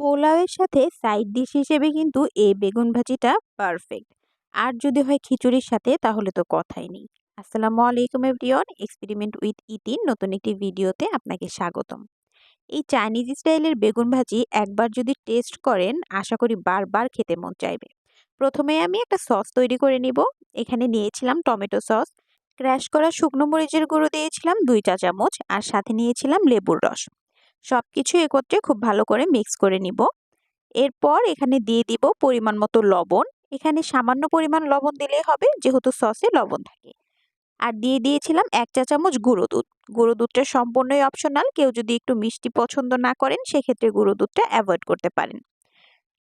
পোলাওয়ের সাথে side dish হিসেবে কিন্তু এই বেগুন ভাজিটা পারফেক্ট আর যদি হয় খিচুড়ির সাথে, তাহলে তো কথাই নেই। আসসালামু আলাইকুম এভরিওয়ান এক্সপেরিমেন্ট উইথ ইতিন নতুন একটি ভিডিওতে আপনাকে স্বাগতম। এই চাইনিজ স্টাইলের বেগুন ভাজি একবার যদি টেস্ট করেন, আশা করি বারবার খেতে মন চাইবে। প্রথমে আমি একটা সস তৈরি করে নিব। এখানে নিয়েছিলাম টমেটো সস ক্র্যাশ করা শুকনো মরিচের গুঁড়ো দিয়েছিলাম দুই চা চামচ আর সাথে নিয়েছিলাম লেবুর রস। সব কিছু একত্রে খুব ভালো করে মিক্স করে নিব। এরপর এখানে দিয়ে দিব পরিমাণ মতো লবণ। এখানে সামান্য পরিমাণ লবণ দিলেই হবে, যেহেতু সসে লবণ থাকে। আর দিয়ে দিয়েছিলাম এক চা চামচ গুঁড়ো দুধ। গুঁড়ো দুধটা সম্পূর্ণই অপশনাল কেউ যদি একটু মিষ্টি পছন্দ না করেন, সেক্ষেত্রে গুঁড়ো দুধটা অ্যাভয়েড করতে পারেন।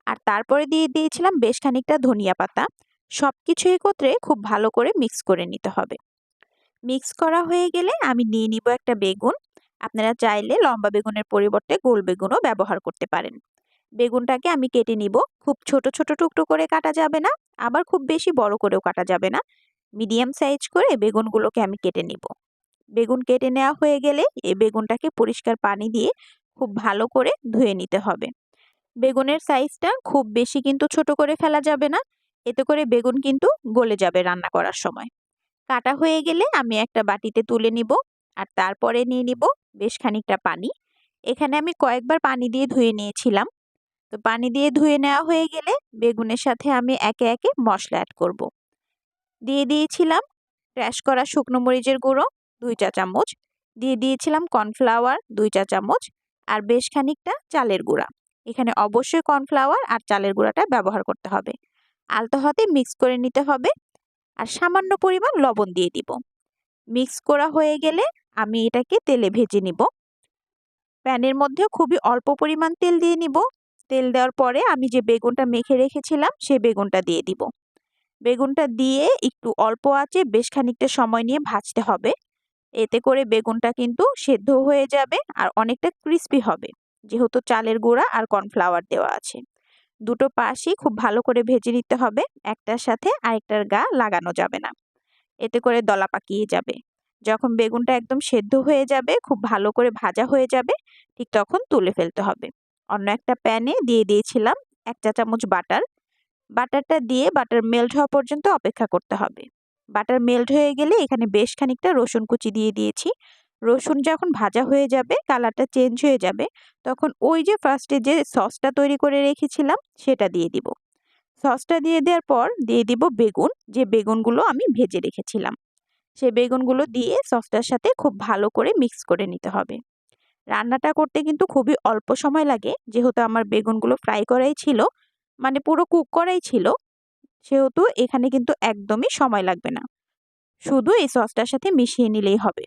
আর তারপরে দিয়ে দিয়েছিলাম বেশ খানিকটা ধনিয়া পাতা। সব কিছু একত্রে খুব ভালো করে মিক্স করে নিতে হবে। মিক্স করা হয়ে গেলে আমি নিয়ে নিব একটা বেগুন। আপনারা চাইলে লম্বা বেগুনের পরিবর্তে গোল বেগুনও ব্যবহার করতে পারেন। বেগুনটাকে আমি কেটে নিব। খুব ছোট ছোট টুকরো করে কাটা যাবে না, আবার খুব বেশি বড় করেও কাটা যাবে না। মিডিয়াম সাইজ করে বেগুনগুলোকে আমি কেটে নিব। বেগুন কেটে নেওয়া হয়ে গেলে এই বেগুনটাকে পরিষ্কার পানি দিয়ে খুব ভালো করে ধুয়ে নিতে হবে। বেগুনের সাইজটা খুব বেশি কিন্তু ছোট করে ফেলা যাবে না, এতে করে বেগুন কিন্তু গলে যাবে রান্না করার সময়। কাটা হয়ে গেলে আমি একটা বাটিতে তুলে নিব। আর তারপরে নিয়ে নিব বেশ খানিকটা পানি। এখানে আমি কয়েকবার পানি দিয়ে ধুয়ে নিয়েছিলাম। তো পানি দিয়ে ধুয়ে নেওয়া হয়ে গেলে বেগুনের সাথে আমি একে একে মশলা অ্যাড করব। দিয়ে দিয়েছিলাম ক্র্যাশ করা শুকনো মরিচের গুঁড়ো দুই চা চামচ। দিয়ে দিয়েছিলাম কর্নফ্লাওয়ার দুই চা চামচ আর বেশ খানিকটা চালের গুঁড়া। এখানে অবশ্যই কর্নফ্লাওয়ার আর চালের গুঁড়াটা ব্যবহার করতে হবে। আলতো হাতে মিক্স করে নিতে হবে। আর সামান্য পরিমাণ লবণ দিয়ে দিব। মিক্স করা হয়ে গেলে আমি এটাকে তেলে ভেজে নিব। প্যানের মধ্যে খুবই অল্প পরিমাণ তেল দিয়ে নিব। তেল দেওয়ার পরে আমি যে বেগুনটা মেখে রেখেছিলাম সেই বেগুনটা দিয়ে দিব। বেগুনটা দিয়ে একটু অল্প আছে বেশ খানিকটা সময় নিয়ে ভাজতে হবে। এতে করে বেগুনটা কিন্তু সেদ্ধ হয়ে যাবে আর অনেকটা ক্রিস্পি হবে। যেহেতু চালের গুঁড়া আর কর্নফ্লাওয়ার দেওয়া আছে। দুটো পাশই খুব ভালো করে ভেজে নিতে হবে। একটার সাথে আরেকটার গা লাগানো যাবে না। এতে করে দলা পাকিয়ে যাবে। যখন বেগুনটা একদম সেদ্ধ হয়ে যাবে, খুব ভালো করে ভাজা হয়ে যাবে, ঠিক তখন তুলে ফেলতে হবে। অন্য একটা প্যানে দিয়ে দিয়েছিলাম এক চা চামচ বাটার। বাটারটা দিয়ে বাটার মেল্ট হওয়া পর্যন্ত অপেক্ষা করতে হবে। বাটার মেল্ট হয়ে গেলে এখানে বেশ খানিকটা রসুন কুচি দিয়ে দিয়েছি। রসুন যখন ভাজা হয়ে যাবে, কালারটা চেঞ্জ হয়ে যাবে, তখন ওই যে ফার্স্টে যে সসটা তৈরি করে রেখেছিলাম, সেটা দিয়ে দিব। সসটা দিয়ে দেওয়ার পর দিয়ে দিব বেগুন, যে বেগুনগুলো আমি ভেজে রেখেছিলাম। সে বেগুনগুলো দিয়ে সসটার সাথে খুব ভালো করে মিক্স করে নিতে হবে। রান্নাটা করতে কিন্তু খুবই অল্প সময় লাগে। যেহেতু আমার বেগুনগুলো ফ্রাই করাই ছিল মানে পুরো কুক করাই ছিল, সেহেতু এখানে কিন্তু একদমই সময় লাগবে না। শুধু এই সসটার সাথে মিশিয়ে নিলেই হবে।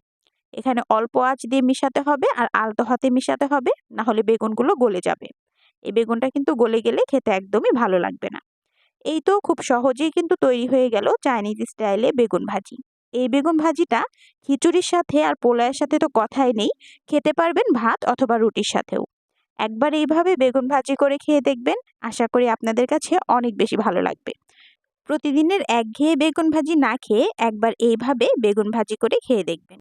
এখানে অল্প আঁচ দিয়ে মিশাতে হবে আর আলতো হাতে মিশাতে হবে না হলে বেগুনগুলো গলে যাবে। এই বেগুনটা কিন্তু গলে গেলে খেতে একদমই ভালো লাগবে না। এই তো খুব সহজেই কিন্তু তৈরি হয়ে গেল চাইনিজ স্টাইলে বেগুন ভাজি। এই বেগুন ভাজিটা খিচুড়ির সাথে আর পোলায়ের সাথে তো কথাই নেই। খেতে পারবেন ভাত অথবা রুটির সাথেও। একবার এইভাবে বেগুন ভাজি করে খেয়ে দেখবেন। আশা করি আপনাদের কাছে অনেক বেশি ভালো লাগবে। প্রতিদিনের একঘেয়ে বেগুন ভাজি না খেয়ে একবার এইভাবে বেগুন ভাজি করে খেয়ে দেখবেন।